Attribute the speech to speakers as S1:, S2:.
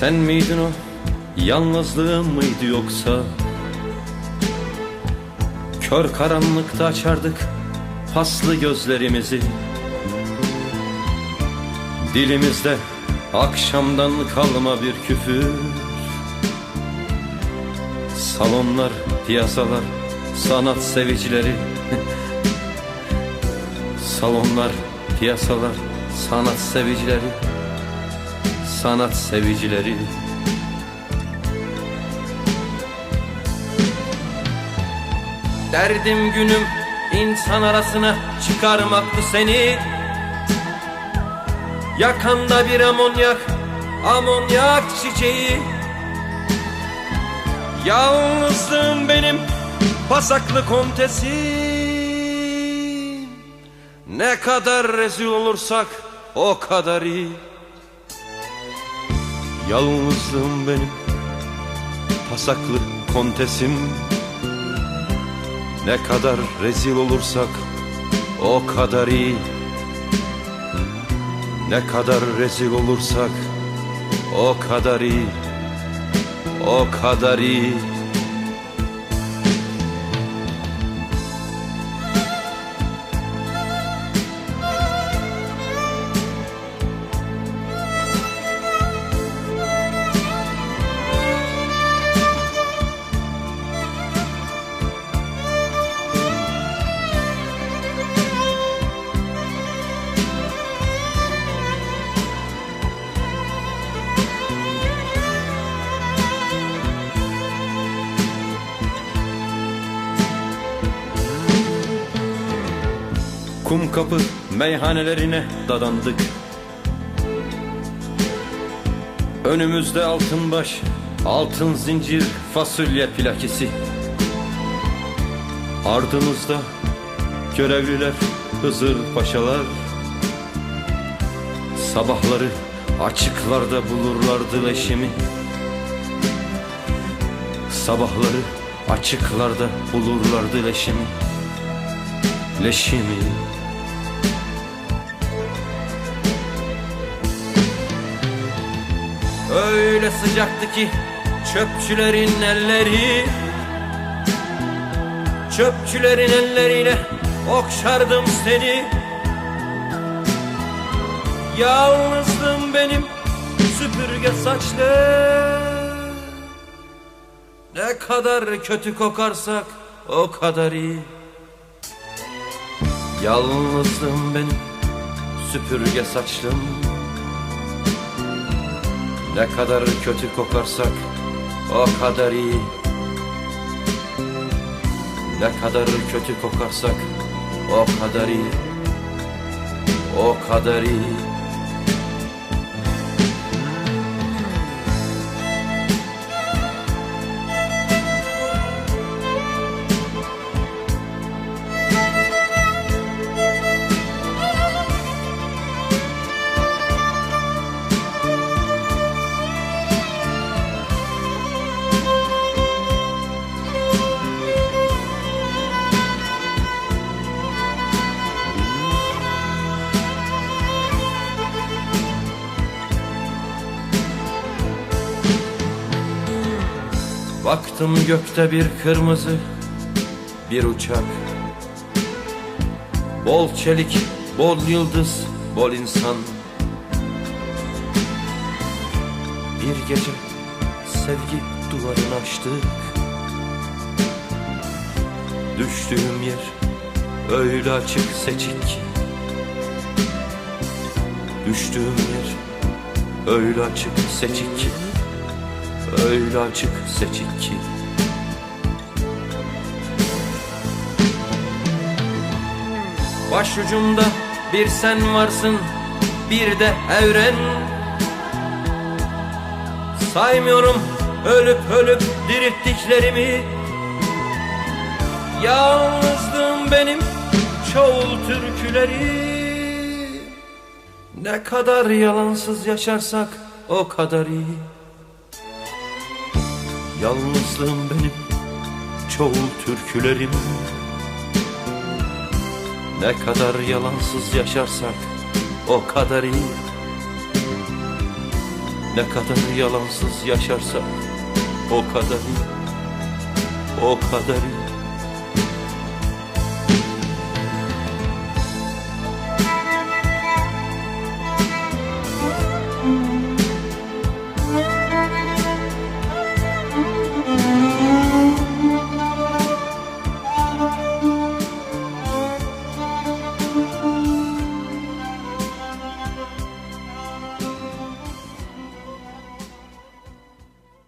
S1: Sen miydin o yalnızlığım mıydı yoksa? Kör karanlıkta açardık paslı gözlerimizi. Dilimizde akşamdan kalma bir küfür. Salonlar, piyasalar, sanat sevicileri. Salonlar, piyasalar, sanat sevicileri Sanat sevicileri. Derdim günüm insan arasına çıkarmaktı seni. Yakanda bir amonyak, amonyak çiçeği. Yalnızlığım benim pasaklı kontesim Ne kadar rezil olursak o kadar iyi Yalnızlığım benim pasaklı kontesim. Ne kadar rezil olursak o kadar iyi. Ne kadar rezil olursak o kadar iyi. O kadar iyi Kum kapı meyhanelerine dadandık. Önümüzde altın baş, altın zincir, fasulye plakisi Ardımızda görevliler, Hızır paşalar. Sabahları açıklarda bulurlardı leşimi Sabahları açıklarda bulurlardı leşimi Leşimi Öyle sıcaktı ki çöpçülerin elleri. Çöpçülerin elleriyle okşardım seni. Yalnızdım benim süpürge saçlı. Ne kadar kötü kokarsak o kadar iyi. Yalnızdım benim süpürge saçlım ne kadar kötü kokarsak o kadar iyi. Ne kadar kötü kokarsak o kadar iyi. O kadar iyi Baktım gökte bir kırmızı bir uçak. Bol çelik, bol yıldız, bol insan. Bir gece sevgi duvarını açtık. Düştüğüm yer öyle açık seçik ki. Düştüğüm yer öyle açık seçik ki öyle açık seçik ki. Başucumda bir sen varsın bir de evren. Saymıyorum ölüp ölüp dirittiklerimi Yalnızlığım benim çoğul türküleri. Ne kadar yalansız yaşarsak o kadar iyi Yalnızlığım benim çoğul türkülerim. Ne kadar yalansız yaşarsak o kadar iyi. Ne kadar yalansız yaşarsak o kadar iyi. O kadar iyi